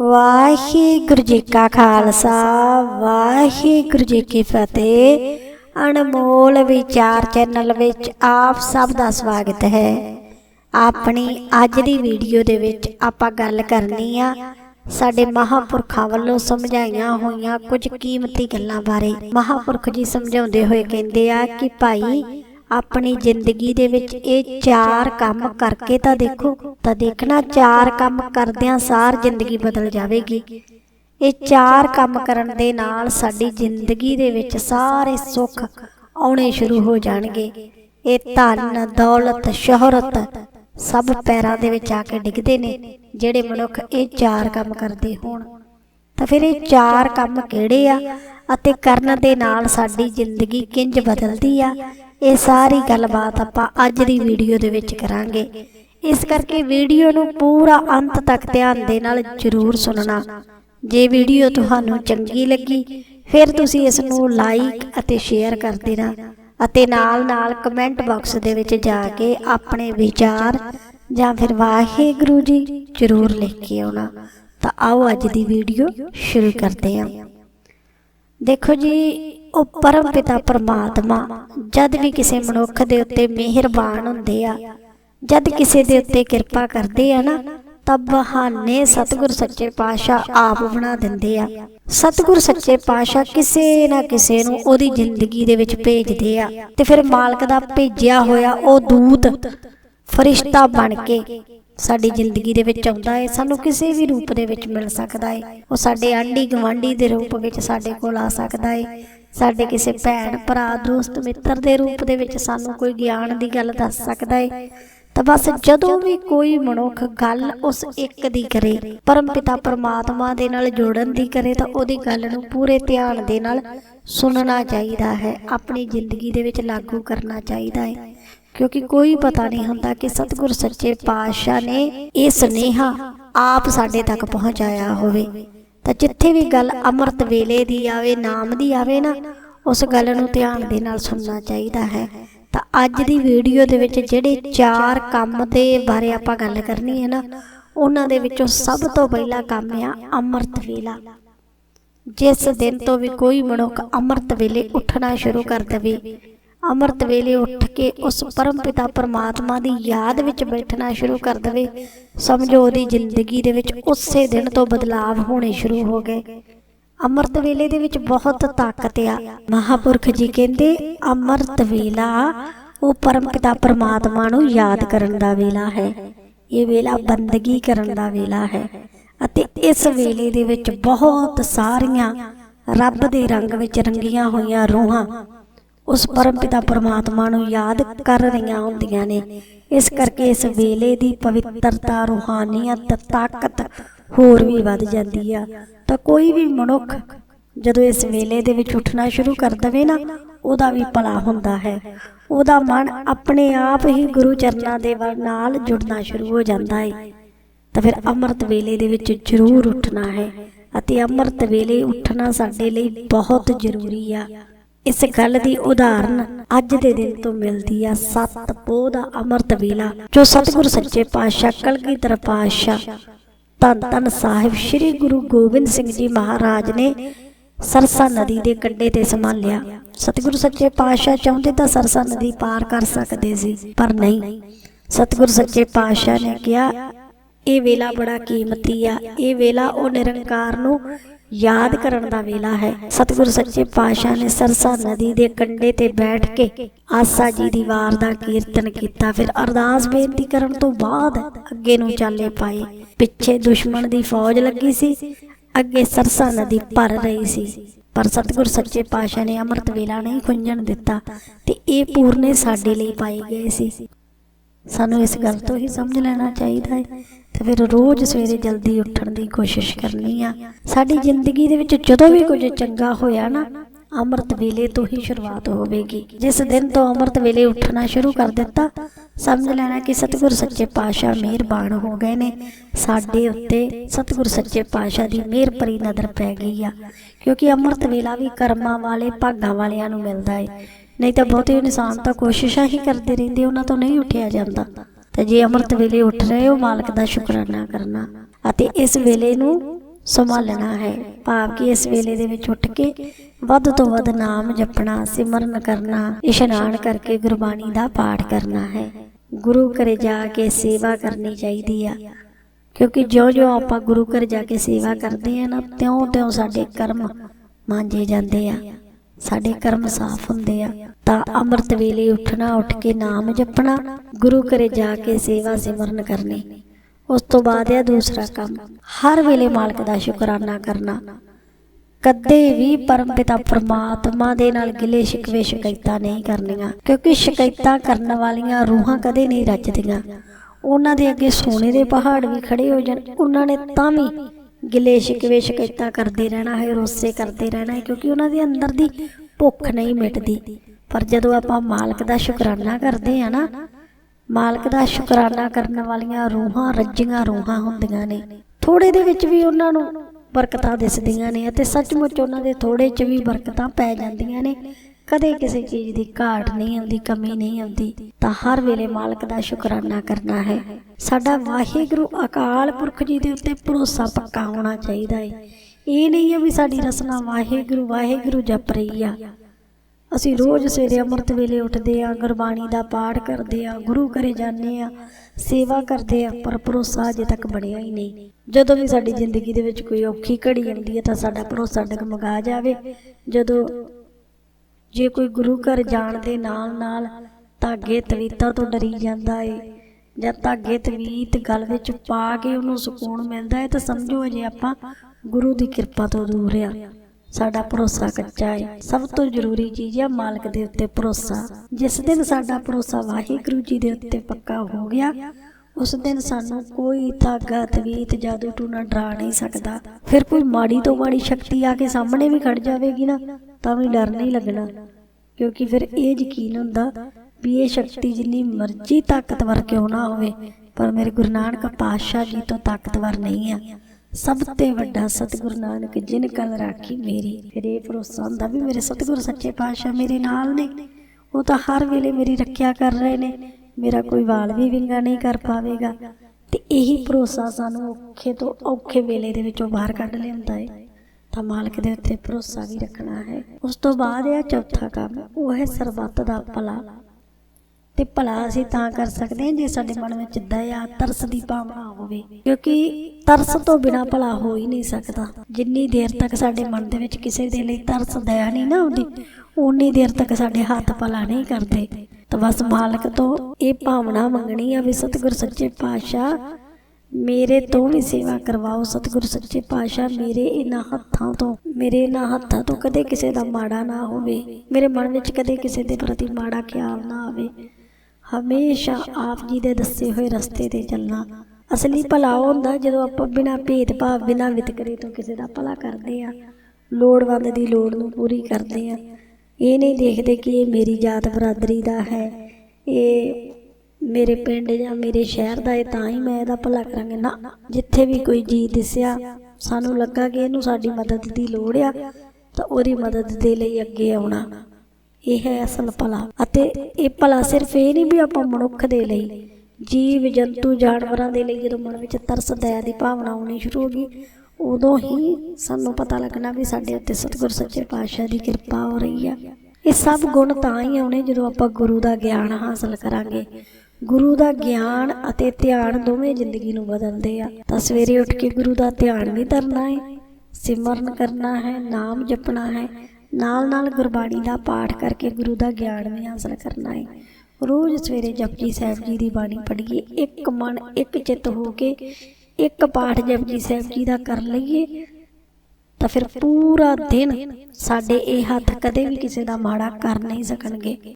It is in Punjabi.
ਵਾਹਿਗੁਰੂ ਜੀ ਕਾ ਖਾਲਸਾ, ਵਾਹਿਗੁਰੂ ਜੀ ਕੀ ਫਤਿਹ। ਅਨਮੋਲ ਵਿਚਾਰ ਚੈਨਲ ਵਿੱਚ ਆਪ ਸਭ ਦਾ ਸਵਾਗਤ ਹੈ। ਆਪਣੀ ਅੱਜ ਦੀ ਵੀਡੀਓ ਦੇ ਵਿੱਚ ਆਪਾਂ ਗੱਲ ਕਰਨੀ ਆ, ਸਾਡੇ ਮਹਾਪੁਰਖਾਂ ਵੱਲੋਂ ਸਮਝਾਈਆਂ ਹੋਈਆਂ ਕੁਝ ਕੀਮਤੀ ਗੱਲਾਂ ਬਾਰੇ। ਮਹਾਪੁਰਖ ਜੀ ਸਮਝਾਉਂਦੇ ਹੋਏ ਕਹਿੰਦੇ ਆ ਕਿ ਭਾਈ ਆਪਣੀ ਜ਼ਿੰਦਗੀ ਦੇ ਵਿੱਚ ਇਹ ਚਾਰ ਕੰਮ ਕਰਕੇ ਤਾਂ ਦੇਖੋ, ਤਾਂ ਦੇਖਣਾ ਚਾਰ ਕੰਮ ਕਰਦਿਆਂ ਸਾਰ ਜ਼ਿੰਦਗੀ ਬਦਲ ਜਾਵੇਗੀ। ਇਹ ਚਾਰ ਕੰਮ ਕਰਨ ਦੇ ਨਾਲ ਸਾਡੀ ਜ਼ਿੰਦਗੀ ਦੇ ਵਿੱਚ ਸਾਰੇ ਸੁੱਖ ਆਉਣੇ ਸ਼ੁਰੂ ਹੋ ਜਾਣਗੇ। ਇਹ ਧਨ, ਦੌਲਤ, ਸ਼ੋਹਰਤ ਸਭ ਪੈਰਾਂ ਦੇ ਵਿੱਚ ਆ ਕੇ ਡਿੱਗਦੇ ਨੇ, ਜਿਹੜੇ ਮਨੁੱਖ ਇਹ ਚਾਰ ਕੰਮ ਕਰਦੇ ਹੋਣ। ਤਾਂ ਫਿਰ ਇਹ ਚਾਰ ਕੰਮ ਕਿਹੜੇ ਆ? ਅਤੇ ਕਰਨ ਦੇ ਨਾਲ ਸਾਡੀ ਜ਼ਿੰਦਗੀ ਕਿੰਜ ਬਦਲਦੀ ਆ? ਇਹ ਸਾਰੀ ਗੱਲਬਾਤ ਆਪਾਂ ਅੱਜ ਦੀ ਵੀਡੀਓ ਦੇ ਵਿੱਚ ਕਰਾਂਗੇ। ਇਸ ਕਰਕੇ ਵੀਡੀਓ ਨੂੰ ਪੂਰਾ ਅੰਤ ਤੱਕ ਧਿਆਨ ਦੇ ਨਾਲ ਜ਼ਰੂਰ ਸੁਣਨਾ। ਜੇ ਵੀਡੀਓ ਤੁਹਾਨੂੰ ਚੰਗੀ ਲੱਗੀ, ਫਿਰ ਤੁਸੀਂ ਇਸ ਨੂੰ ਲਾਈਕ ਅਤੇ ਸ਼ੇਅਰ ਕਰ ਦੇਣਾ ਅਤੇ ਨਾਲ-ਨਾਲ ਕਮੈਂਟ ਬਾਕਸ ਦੇ ਵਿੱਚ ਜਾ ਕੇ ਆਪਣੇ ਵਿਚਾਰ ਜਾਂ ਫਿਰ ਵਾਹਿਗੁਰੂ ਜੀ ਜ਼ਰੂਰ ਲਿਖ ਕੇ ਆਉਣਾ। ਤਾਂ ਆਓ ਅੱਜ ਦੀ ਵੀਡੀਓ ਸ਼ੁਰੂ ਕਰਦੇ ਹਾਂ। ਦੇਖੋ ਜੀ ਉਹ ਪਰਮ ਪਿਤਾ ਪਰਮਾਤਮਾ। ਜਦ ਵੀ ਕਿਸੇ ਮਨੁੱਖ ਦੇ ਉੱਤੇ ਮਿਹਰਬਾਨ ਹੁੰਦੇ ਆ, ਜਦ ਕਿਸੇ ਦੇ ਉੱਤੇ ਕਿਰਪਾ ਕਰਦੇ ਆ ਨਾ, ਤਾਂ ਬਹਾਨੇ ਸਤਿਗੁਰ ਸੱਚੇ ਪਾਤਸ਼ਾਹ ਆਪ ਬਣਾ ਦਿੰਦੇ ਆ। ਸਤਿਗੁਰ ਸੱਚੇ ਪਾਤਸ਼ਾਹ ਕਿਸੇ ਨਾ ਕਿਸੇ ਨੂੰ ਉਹਦੀ ਜ਼ਿੰਦਗੀ ਦੇ ਵਿੱਚ ਭੇਜਦੇ ਆ ਤੇ ਫਿਰ ਮਾਲਕ ਦਾ ਭੇਜਿਆ ਹੋਇਆ ਉਹ ਦੂਤ, ਫਰਿਸ਼ਤਾ ਬਣ ਕੇ ਸਾਡੀ ਜ਼ਿੰਦਗੀ ਦੇ ਵਿੱਚ ਆਉਂਦਾ ਹੈ ਸਾਨੂੰ ਕਿਸੇ ਵੀ ਰੂਪ ਦੇ ਵਿੱਚ ਮਿਲ ਸਕਦਾ ਹੈ ਉਹ ਸਾਡੇ ਆਂਢੀ ਗਵਾਂਢੀ ਦੇ ਰੂਪ ਵਿੱਚ ਸਾਡੇ ਕੋਲ ਆ ਸਕਦਾ ਹੈ ਸਾਡੇ ਕਿਸੇ ਭੈਣ ਭਰਾ ਦੋਸਤ ਮਿੱਤਰ ਦੇ ਰੂਪ ਦੇ ਵਿੱਚ ਸਾਨੂੰ ਕੋਈ ਗਿਆਨ ਦੀ ਗੱਲ ਦੱਸ ਸਕਦਾ ਹੈ ਤਾਂ ਬਸ ਜਦੋਂ ਵੀ ਕੋਈ ਮਨੁੱਖ ਗੱਲ ਉਸ ਇੱਕ ਦੀ ਕਰੇ ਪਰਮਪਿਤਾ ਪਰਮਾਤਮਾ ਦੇ ਨਾਲ ਜੋੜਨ ਦੀ ਕਰੇ ਤਾਂ ਉਹਦੀ ਗੱਲ ਨੂੰ ਪੂਰੇ ਧਿਆਨ ਦੇ ਨਾਲ ਸੁਣਨਾ ਚਾਹੀਦਾ ਹੈ ਆਪਣੀ ਜ਼ਿੰਦਗੀ ਦੇ ਵਿੱਚ ਲਾਗੂ ਕਰਨਾ ਚਾਹੀਦਾ ਹੈ। ਕਿਉਂਕਿ ਕੋਈ ਪਤਾ ਨਹੀਂ ਹੁੰਦਾ ਕਿ ਸਤਿਗੁਰ ਸੱਚੇ ਪਾਤਸ਼ਾਹ ਨੇ ਇਹ ਸੁਨੇਹਾ ਆਪ ਸਾਡੇ ਤੱਕ ਪਹੁੰਚਾਇਆ ਹੋਵੇ। ਤਾਂ ਜਿੱਥੇ ਵੀ ਗੱਲ ਅੰਮ੍ਰਿਤ ਵੇਲੇ ਦੀ ਆਵੇ, ਨਾਮ ਦੀ ਆਵੇ ਨਾ, ਉਸ ਗੱਲ ਨੂੰ ਧਿਆਨ ਦੇ ਨਾਲ ਸੁਣਨਾ ਚਾਹੀਦਾ ਹੈ। ਤਾਂ ਅੱਜ ਦੀ ਵੀਡੀਓ ਦੇ ਵਿੱਚ ਜਿਹੜੇ ਚਾਰ ਕੰਮ ਦੇ ਬਾਰੇ ਆਪਾਂ ਗੱਲ ਕਰਨੀ ਹੈ ਨਾ, ਉਹਨਾਂ ਦੇ ਵਿੱਚੋਂ ਸਭ ਤੋਂ ਪਹਿਲਾ ਕੰਮ ਆ ਅੰਮ੍ਰਿਤ ਵੇਲਾ। ਜਿਸ ਦਿਨ ਤੋਂ ਵੀ ਕੋਈ ਮਨੁੱਖ ਅੰਮ੍ਰਿਤ ਵੇਲੇ ਉੱਠਣਾ ਸ਼ੁਰੂ ਕਰ ਦੇਵੇ ਅੰਮ੍ਰਿਤ ਵੇਲੇ ਉੱਠ ਕੇ ਉਸ ਪਰਮ ਪਿਤਾ ਪਰਮਾਤਮਾ ਦੀ ਯਾਦ ਵਿੱਚ ਬੈਠਣਾ ਸ਼ੁਰੂ ਕਰ ਦੇਵੇ, ਸਮਝੋ ਉਹਦੀ ਜ਼ਿੰਦਗੀ ਦੇ ਵਿੱਚ ਉਸੇ ਦਿਨ ਤੋਂ ਬਦਲਾਵ ਹੋਣੇ ਸ਼ੁਰੂ ਹੋ ਗਏ। ਅੰਮ੍ਰਿਤ ਵੇਲੇ ਦੇ ਵਿੱਚ ਬਹੁਤ ਤਾਕਤ ਆ। ਮਹਾਪੁਰਖ ਜੀ ਕਹਿੰਦੇ, ਅੰਮ੍ਰਿਤ ਵੇਲਾ, ਉਹ ਪਰਮ ਪਿਤਾ ਪਰਮਾਤਮਾ ਨੂੰ ਯਾਦ ਕਰਨ ਦਾ ਵੇਲਾ ਹੈ। ਇਹ ਵੇਲਾ ਬੰਦਗੀ ਕਰਨ ਦਾ ਵੇਲਾ ਹੈ। ਅਤੇ ਇਸ ਵੇਲੇ ਦੇ ਵਿੱਚ ਬਹੁਤ ਸਾਰੀਆਂ ਰੱਬ ਦੇ ਰੰਗ ਵਿੱਚ ਰੰਗੀਆਂ ਹੋਈਆਂ ਰੂਹਾਂ ਉਸ ਪਰਮ ਪਿਤਾ ਪਰਮਾਤਮਾ ਨੂੰ ਯਾਦ ਕਰ ਰਹੀਆਂ ਹੁੰਦੀਆਂ ਨੇ। ਇਸ ਕਰਕੇ ਇਸ ਵੇਲੇ ਦੀ ਪਵਿੱਤਰਤਾ, ਰੂਹਾਨੀਅਤ, ਤਾਕਤ ਹੋਰ ਵੀ ਵੱਧ ਜਾਂਦੀ ਆ। ਤਾਂ ਕੋਈ ਵੀ ਮਨੁੱਖ ਜਦੋਂ ਇਸ ਵੇਲੇ ਦੇ ਵਿੱਚ ਉੱਠਣਾ ਸ਼ੁਰੂ ਕਰ ਦਵੇ ਨਾ, ਉਹਦਾ ਵੀ ਭਲਾ ਹੁੰਦਾ ਹੈ। ਉਹਦਾ ਮਨ ਆਪਣੇ ਆਪ ਹੀ ਗੁਰੂ ਚਰਨਾਂ ਦੇ ਨਾਲ ਜੁੜਨਾ ਸ਼ੁਰੂ ਹੋ ਜਾਂਦਾ ਹੈ ਤਾਂ ਫਿਰ ਅੰਮ੍ਰਿਤ ਵੇਲੇ ਦੇ ਵਿੱਚ ਜ਼ਰੂਰ ਉੱਠਣਾ ਹੈ ਅਤੇ ਅੰਮ੍ਰਿਤ ਵੇਲੇ ਉੱਠਣਾ ਸਾਡੇ ਲਈ ਬਹੁਤ ਜ਼ਰੂਰੀ ਆ। ਇਸ ਗੱਲ ਦੀ ਉਦਾਹਰਨ ਅੱਜ ਦੇ ਦਿਨ ਤੋਂ ਮਿਲਦੀ ਆ ਸੱਤ ਪੋਹ ਦਾ ਅੰਮ੍ਰਿਤ ਵੇਲਾ, ਜੋ ਸਤਿਗੁਰ ਸੱਚੇ ਪਾਤਸ਼ਾਹ ਕਲਗੀਧਰ ਪਾਤਸ਼ਾਹ ਧੰਨ ਧੰਨ ਸਾਹਿਬ ਸ੍ਰੀ ਗੁਰੂ ਗੋਬਿੰਦ ਸਿੰਘ ਜੀ ਮਹਾਰਾਜ ਨੇ ਸਰਸਾ ਨਦੀ ਦੇ ਕੰਢੇ ਤੇ ਸੰਭਾਲਿਆ। ਸਤਿਗੁਰੂ ਸੱਚੇ ਪਾਤਸ਼ਾਹ ਚਾਹੁੰਦੇ ਤਾਂ ਸਰਸਾ ਨਦੀ ਪਾਰ ਕਰ ਸਕਦੇ ਸੀ, ਪਰ ਨਹੀਂ। ਸਤਿਗੁਰੂ ਸੱਚੇ ਪਾਤਸ਼ਾਹ ਨੇ ਕਿਹਾ, ਇਹ ਵੇਲਾ ਬੜਾ ਕੀਮਤੀ ਆ। ਇਹ ਵੇਲਾ ਉਹ ਨਿਰੰਕਾਰ ਨੂੰ ਯਾਦ ਕਰਨ ਦਾ ਵੇਲਾ ਹੈ। ਸਤਿਗੁਰ ਸੱਚੇ ਪਾਤਸ਼ਾਹ ਨੇ ਸਰਸਾ ਨਦੀ ਦੇ ਕੰਢੇ ਤੇ ਬੈਠ ਕੇ ਆਸਾ ਜੀ ਦੀ ਵਾਰ ਦਾ ਕੀਰਤਨ ਕੀਤਾ। ਫਿਰ ਅਰਦਾਸ ਬੇਨਤੀ ਕਰਨ ਤੋਂ ਬਾਅਦ ਅੱਗੇ ਨੂੰ ਚਾਲੇ ਪਾਏ। ਪਿੱਛੇ ਦੁਸ਼ਮਣ ਦੀ ਫੌਜ ਲੱਗੀ ਸੀ। ਅੱਗੇ ਸਰਸਾ ਨਦੀ ਭਰ ਰਹੀ ਸੀ। ਪਰ ਸਤਿਗੁਰ ਸੱਚੇ ਪਾਤਸ਼ਾਹ ਨੇ ਅੰਮ੍ਰਿਤ ਵੇਲਾ ਨਹੀਂ ਖੁੰਝਣ ਦਿੱਤਾ ਤੇ ਇਹ ਪੂਰਨੇ ਸਾਡੇ ਲਈ ਪਾਏ ਗਏ ਸੀ। ਸਾਨੂੰ ਇਸ ਗੱਲ ਤੋਂ ਹੀ ਸਮਝ ਲੈਣਾ ਚਾਹੀਦਾ ਹੈ। ਤੇ ਫਿਰ ਰੋਜ਼ ਸਵੇਰੇ ਜਲਦੀ ਉੱਠਣ ਦੀ ਕੋਸ਼ਿਸ਼ ਕਰਨੀ ਆ। ਸਾਡੀ ਜ਼ਿੰਦਗੀ ਦੇ ਵਿੱਚ ਜਦੋਂ ਵੀ ਕੁਝ ਚੰਗਾ ਹੋਇਆ ਨਾ, ਅੰਮ੍ਰਿਤ ਵੇਲੇ ਤੋਂ ਹੀ ਸ਼ੁਰੂਆਤ ਹੋਵੇਗੀ। ਜਿਸ ਦਿਨ ਤੋਂ ਅੰਮ੍ਰਿਤ ਵੇਲੇ ਉੱਠਣਾ ਸ਼ੁਰੂ ਕਰ ਦਿੱਤਾ, ਸਮਝ ਲੈਣਾ ਕਿ ਸਤਿਗੁਰ ਸੱਚੇ ਪਾਤਸ਼ਾਹ ਮਿਹਰਬਾਨ ਹੋ ਗਏ ਨੇ। ਸਾਡੇ ਉੱਤੇ ਸਤਿਗੁਰ ਸੱਚੇ ਪਾਤਸ਼ਾਹ ਦੀ ਮਿਹਰ ਭਰੀ ਨਜ਼ਰ ਪੈ ਗਈ ਆ। ਕਿਉਂਕਿ ਅੰਮ੍ਰਿਤ ਵੇਲਾ ਵੀ ਕਰਮਾਂ ਵਾਲੇ, ਭਾਗਾਂ ਵਾਲਿਆਂ ਨੂੰ ਮਿਲਦਾ ਹੈ। ਨਹੀਂ ਤਾਂ ਬਹੁਤੇ ਇਨਸਾਨ ਤਾਂ ਕੋਸ਼ਿਸ਼ਾਂ ਹੀ ਕਰਦੇ ਰਹਿੰਦੇ, ਉਹਨਾਂ ਤੋਂ ਨਹੀਂ ਉੱਠਿਆ ਜਾਂਦਾ। ਤੇ ਜੇ ਅੰਮ੍ਰਿਤ ਵੇਲੇ ਉੱਠ ਰਹੇ ਹੋ, ਮਾਲਕ ਦਾ ਸ਼ੁਕਰਾਨਾ ਕਰਨਾ। ਅਤੇ ਇਸ ਵੇਲੇ ਨੂੰ ਸੰਭਾਲਣਾ ਹੈ। ਭਾਵ ਕਿ ਇਸ ਵੇਲੇ ਦੇ ਵਿੱਚ ਉੱਠ ਕੇ ਵੱਧ ਤੋਂ ਵੱਧ ਨਾਮ ਜਪਣਾ, ਸਿਮਰਨ ਕਰਨਾ, ਇਸ਼ਨਾਨ ਕਰਕੇ ਗੁਰਬਾਣੀ ਦਾ ਪਾਠ ਕਰਨਾ ਹੈ। ਗੁਰੂ ਘਰੇ ਜਾ ਕੇ ਸੇਵਾ ਕਰਨੀ ਚਾਹੀਦੀ ਆ। ਕਿਉਂਕਿ ਜਿਉਂ-ਜਿਉਂ ਆਪਾਂ ਗੁਰੂ ਘਰ ਜਾ ਕੇ ਸੇਵਾ ਕਰਦੇ ਆ ਨਾ, ਤਿਉਂ-ਤਿਉਂ ਸਾਡੇ ਕਰਮ ਮਾਂਜੇ ਜਾਂਦੇ ਆ। ਸਾਡੇ ਕਰਮ ਸਾਫ਼ ਹੁੰਦੇ ਆ। ਤਾਂ ਅੰਮ੍ਰਿਤ ਵੇਲੇ ਉੱਠਣਾ ਉੱਠ ਕੇ ਨਾਮ ਜਪਣਾ ਗੁਰੂ ਘਰੇ ਜਾ ਕੇ ਸੇਵਾ ਸਿਮਰਨ ਕਰਨੀ। ਉਸ ਤੋਂ ਬਾਅਦ ਇਹ ਦੂਸਰਾ ਕੰਮ। ਹਰ ਵੇਲੇ ਮਾਲਕ ਦਾ ਸ਼ੁਕਰਾਨਾ ਕਰਨਾ। ਕਦੇ ਵੀ ਪਰਮਪਿਤਾ ਪ੍ਰਮਾਤਮਾ ਦੇ ਨਾਲ ਗਿਲੇ ਸ਼ਿਕਵੇ ਸ਼ਿਕਾਇਤਾਂ ਨਹੀਂ ਕਰਨੀਆਂ। ਕਿਉਂਕਿ ਸ਼ਿਕਾਇਤਾਂ ਕਰਨ ਵਾਲੀਆਂ ਰੂਹਾਂ ਕਦੇ ਨਹੀਂ ਰੱਜਦੀਆਂ ਉਹਨਾਂ ਦੇ ਅੱਗੇ ਸੋਨੇ ਦੇ ਪਹਾੜ ਵੀ ਖੜੇ ਹੋ ਜਾਣ। ਉਹਨਾਂ ਨੇ ਤਾਂ ਵੀ ਗਿਲੇ ਸ਼ਿਕਵੇ ਸ਼ਿਕਾਇਤਾਂ ਕਰਦੇ ਰਹਿਣਾ ਹੈ ਰੋਸੇ ਕਰਦੇ ਰਹਿਣਾ ਹੈ ਕਿਉਂਕਿ ਉਹਨਾਂ ਦੇ ਅੰਦਰ ਦੀ ਭੁੱਖ ਨਹੀਂ ਮਿਟਦੀ। ਪਰ ਜਦੋਂ ਆਪਾਂ ਮਾਲਕ ਦਾ ਸ਼ੁਕਰਾਨਾ ਕਰਦੇ ਆ ਨਾ ਮਾਲਕ ਦਾ ਸ਼ੁਕਰਾਨਾ ਕਰਨ ਵਾਲੀਆਂ ਰੂਹਾਂ ਰੱਜੀਆਂ ਰੂਹਾਂ ਹੁੰਦੀਆਂ ਨੇ। ਥੋੜੇ ਦੇ ਵਿੱਚ ਵੀ ਉਹਨਾਂ ਨੂੰ ਬਰਕਤਾਂ ਦਿਸਦੀਆਂ ਨੇ ਅਤੇ ਸੱਚਮੁੱਚ ਉਹਨਾਂ ਦੇ ਥੋੜੇ 'ਚ ਵੀ ਬਰਕਤਾਂ ਪੈ ਜਾਂਦੀਆਂ ਨੇ। ਕਦੇ ਕਿਸੇ ਚੀਜ਼ ਦੀ ਘਾਟ ਨਹੀਂ ਆਉਂਦੀ, ਕਮੀ ਨਹੀਂ ਆਉਂਦੀ, ਤਾਂ ਹਰ ਵੇਲੇ ਮਾਲਕ ਦਾ ਸ਼ੁਕਰਾਨਾ ਕਰਨਾ ਹੈ। ਸਾਡਾ ਵਾਹਿਗੁਰੂ ਅਕਾਲ ਪੁਰਖ ਜੀ ਦੇ ਉੱਤੇ ਭਰੋਸਾ ਪੱਕਾ ਹੋਣਾ ਚਾਹੀਦਾ ਹੈ ਇਹ ਨਹੀਂ ਹੈ ਵੀ ਸਾਡੀ ਰਸਨਾ ਵਾਹਿਗੁਰੂ ਵਾਹਿਗੁਰੂ ਜਪ ਰਹੀ ਆ। ਅਸੀਂ ਰੋਜ਼ ਸਵੇਰੇ ਅੰਮ੍ਰਿਤ ਵੇਲੇ ਉੱਠਦੇ ਆ, ਗੁਰਬਾਣੀ ਦਾ ਪਾਠ ਕਰਦੇ ਆ, ਗੁਰੂ ਘਰੇ ਜਾਂਦੇ ਆ, ਸੇਵਾ ਕਰਦੇ ਆ, ਪਰ ਭਰੋਸਾ ਅਜੇ ਤੱਕ ਬਣਿਆ ਹੀ ਨਹੀਂ। ਜਦੋਂ ਵੀ ਸਾਡੀ ਜ਼ਿੰਦਗੀ ਦੇ ਵਿੱਚ ਕੋਈ ਔਖੀ ਘੜੀ ਆਉਂਦੀ ਹੈ ਤਾਂ ਸਾਡਾ ਭਰੋਸਾ ਡਗਮਗਾ ਜਾਵੇ। ਜਦੋਂ ਜੇ ਕੋਈ ਗੁਰੂ ਘਰ ਜਾਣ ਦੇ ਨਾਲ ਨਾਲ ਧਾਗੇ ਤਵੀਤਾਂ ਤੋਂ ਡਰੀ ਜਾਂਦਾ ਏ, ਜਾਂ ਧਾਗੇ ਤਵੀਤ ਗਲ ਵਿੱਚ ਪਾ ਕੇ ਉਹਨੂੰ ਸਕੂਨ ਮਿਲਦਾ ਹੈ ਤਾਂ ਸਮਝੋ ਅਜੇ ਆਪਾਂ ਗੁਰੂ ਦੀ ਕਿਰਪਾ ਤੋਂ ਦੂਰ ਆ। ਸਾਡਾ ਭਰੋਸਾ ਕੱਚਾ ਹੈ ਸਭ ਤੋਂ ਜ਼ਰੂਰੀ ਚੀਜ਼ ਹੈ ਮਾਲਕ ਦੇ ਉੱਤੇ ਭਰੋਸਾ। ਜਿਸ ਦਿਨ ਸਾਡਾ ਭਰੋਸਾ ਵਾਹਿਗੁਰੂ ਜੀ ਦੇ ਉੱਤੇ ਪੱਕਾ ਹੋ ਗਿਆ, ਉਸ ਦਿਨ ਸਾਨੂੰ ਕੋਈ ਧਾਗਾ, ਤਵੀਤ, ਜਾਦੂ ਟੂਣਾ ਡਰਾ ਨਹੀਂ ਸਕਦਾ। ਫਿਰ ਕੋਈ ਮਾੜੀ ਤੋਂ ਮਾੜੀ ਸ਼ਕਤੀ ਆ ਕੇ ਸਾਹਮਣੇ ਵੀ ਖੜ ਜਾਵੇਗੀ ਨਾ। ਤਾਂ ਵੀ ਡਰ ਨਹੀਂ ਲੱਗਣਾ। ਕਿਉਂਕਿ ਫਿਰ ਇਹ ਯਕੀਨ ਹੁੰਦਾ ਵੀ ਇਹ ਸ਼ਕਤੀ ਜਿੰਨੀ ਮਰਜ਼ੀ ਤਾਕਤਵਰ ਕਿਉਂ ਨਾ ਹੋਵੇ, ਪਰ ਮੇਰੇ ਗੁਰੂ ਨਾਨਕ ਪਾਤਸ਼ਾਹ ਜੀ ਤੋਂ ਤਾਕਤਵਰ ਨਹੀਂ ਆ। ਸਭ ਤੋਂ ਵੱਡਾ ਸਤਿਗੁਰੂ ਨਾਨਕ ਜਿਨ ਕਲ ਰਾਖੀ ਮੇਰੀ। ਫਿਰ ਇਹ ਭਰੋਸਾ ਹੁੰਦਾ ਵੀ ਮੇਰੇ ਸਤਿਗੁਰੂ ਸੱਚੇ ਪਾਤਸ਼ਾਹ ਮੇਰੇ ਨਾਲ ਨੇ। ਉਹ ਤਾਂ ਹਰ ਵੇਲੇ ਮੇਰੀ ਰੱਖਿਆ ਕਰ ਰਹੇ ਨੇ। ਮੇਰਾ ਕੋਈ ਵਾਲ ਵੀ ਵਿੰਗਾ ਨਹੀਂ ਕਰ ਪਾਵੇਗਾ। ਤੇ ਇਹੀ ਭਰੋਸਾ ਸਾਨੂੰ ਔਖੇ ਤੋਂ ਔਖੇ ਵੇਲੇ ਦੇ ਵਿੱਚੋਂ ਬਾਹਰ ਕੱਢ ਲਿਆਉਂਦਾ ਹੈ ਤਾਂ ਮਾਲਕ ਦੇ ਉੱਤੇ ਭਰੋਸਾ ਵੀ ਰੱਖਣਾ ਹੈ। ਉਸ ਤੋਂ ਬਾਅਦ ਇਹ ਚੌਥਾ ਕੰਮ, ਉਹ ਹੈ ਸਰਬੱਤ ਦਾ ਭਲਾ। ਤੇ ਭਲਾ ਅਸੀਂ ਤਾਂ ਕਰ ਸਕਦੇ ਹਾਂ ਜੇ ਸਾਡੇ ਮਨ ਵਿੱਚ ਦਇਆ, ਤਰਸ ਦੀ ਭਾਵਨਾ ਹੋਵੇ। ਕਿਉਂਕਿ ਤਰਸ ਤੋਂ ਬਿਨਾ ਭਲਾ ਹੋ ਹੀ ਨਹੀਂ ਸਕਦਾ। ਜਿੰਨੀ ਦੇਰ ਤੱਕ ਸਾਡੇ ਮਨ ਦੇ ਵਿੱਚ ਕਿਸੇ ਦੇ ਲਈ ਤਰਸ, ਦਇਆ ਨਹੀਂ ਨਾ ਹੁੰਦੀ ਉਨੀ ਦੇਰ ਤੱਕ ਸਾਡੇ ਹੱਥ ਭਲਾ ਨਹੀਂ ਕਰਦੇ। ਤਾਂ ਬਸ ਮਾਲਕ ਤੋਂ ਇਹ ਭਾਵਨਾ ਮੰਗਣੀ ਆ ਵੀ ਸਤਿਗੁਰ ਸੱਚੇ ਪਾਤਸ਼ਾਹ ਮੇਰੇ ਤੋਂ ਵੀ ਸੇਵਾ ਕਰਵਾਓ, ਸਤਿਗੁਰ ਸੱਚੇ ਪਾਤਸ਼ਾਹ, ਮੇਰੇ ਇਹਨਾਂ ਹੱਥਾਂ ਤੋਂ, ਮੇਰੇ ਇਹਨਾਂ ਹੱਥਾਂ ਤੋਂ ਕਦੇ ਕਿਸੇ ਦਾ ਮਾੜਾ ਨਾ ਹੋਵੇ, ਮੇਰੇ ਮਨ ਵਿੱਚ ਕਦੇ ਕਿਸੇ ਦੇ ਪ੍ਰਤੀ ਮਾੜਾ ਖਿਆਲ ਨਾ ਆਵੇ। ਹਮੇਸ਼ਾ ਆਪ ਜੀ ਦੇ ਦੱਸੇ ਹੋਏ ਰਸਤੇ ਤੇ ਚੱਲਣਾ। ਅਸਲੀ ਭਲਾ ਉਹ ਹੁੰਦਾ ਜਦੋਂ ਆਪਾਂ ਬਿਨਾਂ ਭੇਦਭਾਵ, ਬਿਨਾਂ ਵਿਤਕਰੇ ਤੋਂ ਕਿਸੇ ਦਾ ਭਲਾ ਕਰਦੇ ਆ ਲੋੜਵੰਦ ਦੀ ਲੋੜ ਨੂੰ ਪੂਰੀ ਕਰਦੇ ਆ ਇਹ ਨਹੀਂ ਦੇਖਦੇ ਕਿ ਇਹ ਮੇਰੀ ਜਾਤ ਬਰਾਦਰੀ ਦਾ ਹੈ। ਇਹ ਮੇਰੇ ਪਿੰਡ ਜਾਂ ਮੇਰੇ ਸ਼ਹਿਰ ਦਾ ਹੈ ਤਾਂ ਹੀ ਮੈਂ ਇਹਦਾ ਭਲਾ ਕਰਾਂਗੇ। ਨਾ, ਜਿੱਥੇ ਵੀ ਕੋਈ ਜੀ ਦਿਸਿਆ, ਸਾਨੂੰ ਲੱਗਾ ਕਿ ਇਹਨੂੰ ਸਾਡੀ ਮਦਦ ਦੀ ਲੋੜ ਆ, ਤਾਂ ਉਹਦੀ ਮਦਦ ਦੇ ਲਈ ਅੱਗੇ ਆਉਣਾ। ਇਹ ਹੈ ਅਸਲ ਭਲਾ। ਅਤੇ ਇਹ ਭਲਾ ਸਿਰਫ ਇਹ ਨਹੀਂ ਵੀ ਆਪਾਂ ਮਨੁੱਖ ਦੇ ਲਈ, ਜੀਵ, ਜੰਤੂ, ਜਾਨਵਰਾਂ ਦੇ ਲਈ ਜਦੋਂ ਮਨ ਵਿੱਚ ਤਰਸ, ਦਇਆ ਦੀ ਭਾਵਨਾ ਆਉਣੀ ਸ਼ੁਰੂ ਹੋ ਗਈ, ਉਦੋਂ ਹੀ ਸਾਨੂੰ ਪਤਾ ਲੱਗਣਾ ਵੀ ਸਾਡੇ ਉੱਤੇ ਸਤਿਗੁਰ ਸੱਚੇ ਪਾਤਸ਼ਾਹ ਦੀ ਕਿਰਪਾ ਹੋ ਰਹੀ ਆ। ਇਹ ਸਭ ਗੁਣ ਤਾਂ ਹੀ ਆਉਣੇ ਜਦੋਂ ਆਪਾਂ ਗੁਰੂ ਦਾ ਗਿਆਨ ਹਾਸਲ ਕਰਾਂਗੇ। ਗੁਰੂ ਦਾ ਗਿਆਨ ਅਤੇ ਧਿਆਨ ਦੋਵੇਂ ਜ਼ਿੰਦਗੀ ਨੂੰ ਬਦਲਦੇ ਆ। ਤਾਂ ਸਵੇਰੇ ਉੱਠ ਕੇ ਗੁਰੂ ਦਾ ਧਿਆਨ ਵੀ ਧਰਨਾ ਹੈ ਸਿਮਰਨ ਕਰਨਾ ਹੈ, ਨਾਮ ਜਪਣਾ ਹੈ। ਨਾਲ ਨਾਲ ਗੁਰਬਾਣੀ ਦਾ ਪਾਠ ਕਰਕੇ ਗੁਰੂ ਦਾ ਗਿਆਨ ਵੀ ਹਾਸਲ ਕਰਨਾ ਹੈ ਰੋਜ਼ ਸਵੇਰੇ ਜਪਜੀ ਸਾਹਿਬ ਜੀ ਦੀ ਬਾਣੀ ਪੜ੍ਹੀਏ, ਇੱਕ ਮਨ, ਇੱਕ ਚਿੱਤ ਹੋ ਕੇ ਇੱਕ ਪਾਠ ਜਪਜੀ ਸਾਹਿਬ ਜੀ ਦਾ ਕਰ ਲਈਏ, ਤਾਂ ਫਿਰ ਪੂਰਾ ਦਿਨ ਸਾਡੇ ਇਹ ਹੱਥ ਕਦੇ ਵੀ ਕਿਸੇ ਦਾ ਮਾੜਾ ਕਰ ਨਹੀਂ ਸਕਣਗੇ।